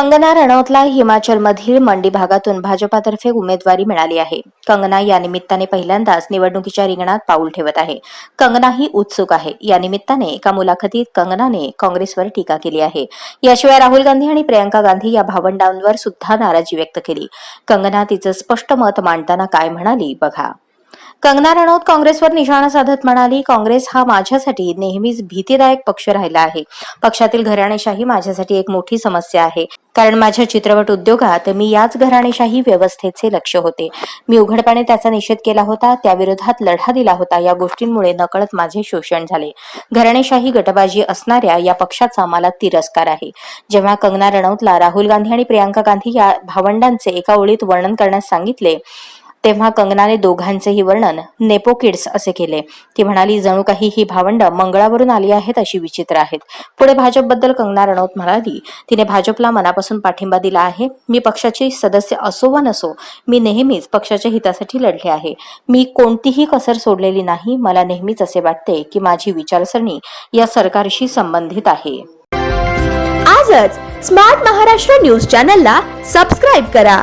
कंगना रणौतला हिमाचलमधील मंडी भागातून भाजपातर्फे उमेदवारी मिळाली आहे. कंगना या निमित्ताने पहिल्यांदाच निवडणुकीच्या रिंगणात पाऊल ठेवत आहे. कंगना ही उत्सुक आहे. या निमित्ताने एका मुलाखतीत कंगनाने काँग्रेसवर टीका केली आहे. याशिवाय राहुल गांधी आणि प्रियंका गांधी या भावंडांवर सुद्धा नाराजी व्यक्त केली. कंगना तिचं स्पष्ट मत मांडताना काय म्हणाली बघा. कंगना रनौत काँग्रेसवर निशाणा साधत म्हणाली काँग्रेस हा माझ्यासाठी नेहमीच भीतीदायक पक्ष राहिला आहे. पक्षातील घराणेशाही माझ्यासाठी एक मोठी समस्या आहे. कारण माझ्या चित्रपट उद्योगात मी याच घराणेशाही व्यवस्थेचे लक्ष होते. मी उघडपणे त्याचा निषेध केला होता त्याविरोधात लढा दिला होता या गोष्टींमुळे नकळत माझे शोषण झाले. घराणेशाही गटबाजी असणाऱ्या या पक्षाचा मला तिरस्कार आहे. जेव्हा कंगना रणौतला राहुल गांधी आणि प्रियांका गांधी या भावंडांचे एका ओळीत वर्णन करण्यास सांगितले तेव्हा कंगनाने दोघांचेही वर्णन नेपो किड्स असे केले. ती म्हणाली जणू काही ही भावंड मंगळावरून आली आहेत अशी विचित्र आहेत. पुढे भाजपबद्दल कंगना रनौत म्हणाली तिने भाजपला मनापासून पाठिंबा दिला आहे. मी पक्षाची सदस्य असो वा नसो मी नेहमीच पक्षाच्या हितासाठी लढले आहे. मी कोणतीही कसर सोडलेली नाही. मला नेहमीच असे वाटते की माझी विचारसरणी या सरकारशी संबंधित आहे. आजच स्मार्ट महाराष्ट्र न्यूज चॅनलला सबस्क्राईब करा.